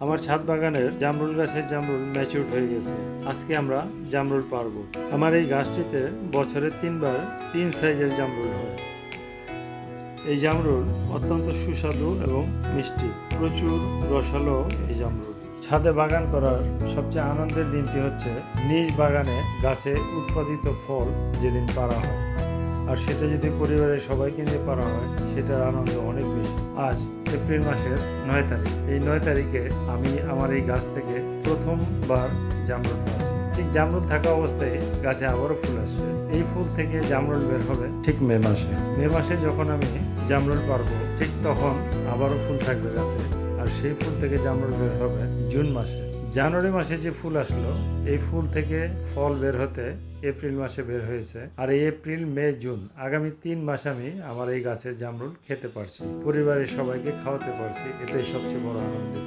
আমার ছাদ বাগানের জামরুল গাছের জামরুল ম্যাচিউর হয়ে গেছে। আজকে আমরা জামরুল পারব আমার এই গাছটিতে বছরে তিনবার তিন সাইজের জামরুল হয়। এই জামরুল অত্যন্ত সুস্বাদু এবং মিষ্টি। প্রচুর রসালো এই জামরুল। ছাদে বাগান করার সবচেয়ে আনন্দের দিনটি হচ্ছে নিজ বাগানে গাছে উৎপাদিত ফল যেদিন পারা হয়। আর সেটা যদি পরিবারের সবাইকে নিয়ে পারা হয়, সেটার আনন্দ অনেক বেশি। আজ এপ্রিল মাসের নয় তারিখ। এই নয় তারিখে আমি আমার এই গাছ থেকে প্রথমবার জামরুল পাচ্ছি ঠিক জামরুল থাকা অবস্থায় গাছে আবারও ফুল আসবে এই ফুল থেকে জামরুল বের হবে ঠিক মে মাসে। মে মাসে যখন আমি জামরুল পারব, ঠিক তখন আবারও ফুল থাকবে গাছে। আর সেই ফুল থেকে জামরুল বের হবে জুন মাসে। জানুয়ারি মাসে যে ফুল আসলো, এই ফুল থেকে ফল বের হতে এপ্রিল মাসে বের হয়েছে। আর এই এপ্রিল, মে, জুন, আগামী তিন মাস আমি আমার এই গাছের জামরুল খেতে পারছি। পরিবারের সবাইকে খাওয়াতে পারছি। এটাই সবচেয়ে বড় আনন্দের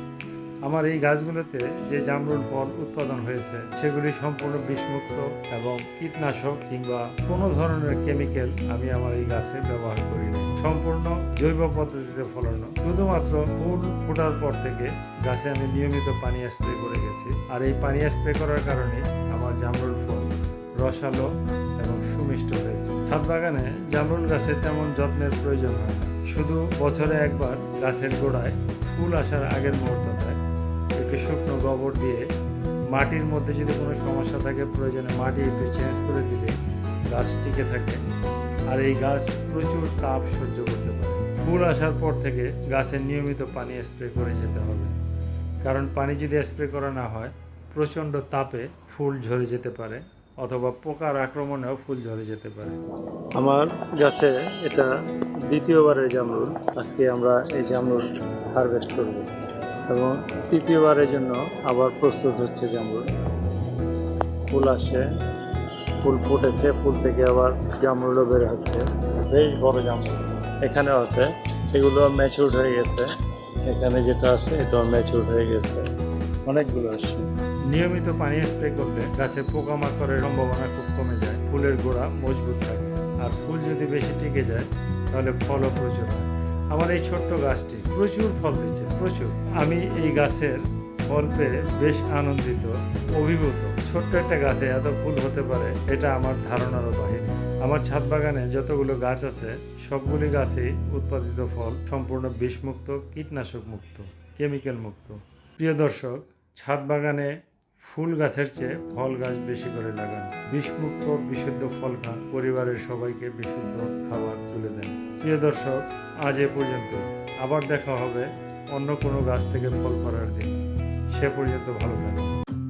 আমার এই গাছগুলোতে যে জামরুল ফল উৎপাদন হয়েছে, সেগুলি সম্পূর্ণ বিষমুক্ত এবং কীটনাশক কিংবা কোনো ধরনের কেমিক্যাল আমি আমার এই গাছে ব্যবহার করিনি। সম্পূর্ণ জৈব পদ্ধতিতে ফলানো। শুধুমাত্র ফুল ফোটার পর থেকে গাছে আমি নিয়মিত পানি স্প্রে করে গেছি। আর এই পানি স্প্রে করার কারণে আমার জামরুল ফল রসালো এবং সুমিষ্ট হয়েছে। ছাদ বাগানে জামরুল গাছে তেমন যত্নের প্রয়োজন হয় শুধু বছরে একবার গাছের গোড়ায় ফুল আসার আগের মুহূর্তটায় একটু শুকনো গোবর দিয়ে মাটির মধ্যে যদি কোনো সমস্যা থাকে, প্রয়োজনে মাটি একটু চেঞ্জ করে দিলে গাছ টিকে থাকে আর এই গাছ প্রচুর তাপ সহ্য করতে পারে। ফুল আসার পর থেকে গাছের নিয়মিত পানি স্প্রে করে যেতে হবে। কারণ পানি যদি স্প্রে করা না হয়, প্রচণ্ড তাপে ফুল ঝরে যেতে পারে অথবা পোকার আক্রমণেও ফুল ঝরে যেতে পারে। আমার গাছে এটা দ্বিতীয়বারের জামরুল। আজকে আমরা এই জামরুল হারভেস্ট করব। এবং তৃতীয়বারের জন্য আবার প্রস্তুত হচ্ছে জামরুল ফুল আসছে, ফুল ফুটেছে, ফুল থেকে আবার জামরুলও বের হচ্ছে। বেশ বড় জামরুল। এখানেও আছে। এগুলো ম্যাচিউর হয়ে গেছে। এখানে যেটা আছে, এটাও ম্যাচিউর হয়ে গেছে। অনেকগুলো আসছে। নিয়মিত পানি স্প্রে করলে গাছে পোকামাকড়ের সম্ভাবনা খুব কমে যায়। ফুলের গোড়া মজবুত থাকে। আর ফুল যদি বেশি টিকে যায়, তাহলে ফলও প্রচুর হয়। আমার এই ছোট্ট গাছটি প্রচুর ফল দিচ্ছে, প্রচুর। আমি এই গাছের ফল পেয়ে বেশ আনন্দিত, অভিভূত। ছোট্ট একটা গাছে এত ফুল হতে পারে, এটা আমার ধারণারও বাহিরে আমার ছাদ বাগানে যতগুলো গাছ আছে, সবগুলি গাছেই উৎপাদিত ফল সম্পূর্ণ বিষমুক্ত, কীটনাশক মুক্ত, কেমিক্যাল মুক্ত। প্রিয় দর্শক, ছাদ বাগানে ফুল গাছের চেয়ে ফল গাছ বেশি করে লাগান। বিষমুক্ত, বিশুদ্ধ ফল খান, পরিবারের সবাইকে বিশুদ্ধ খাবার তুলে দেন। প্রিয় দর্শক, আজ এ পর্যন্ত। আবার দেখা হবে অন্য কোনো গাছ থেকে ফল করার দিন। সে পর্যন্ত ভালো থাকুন।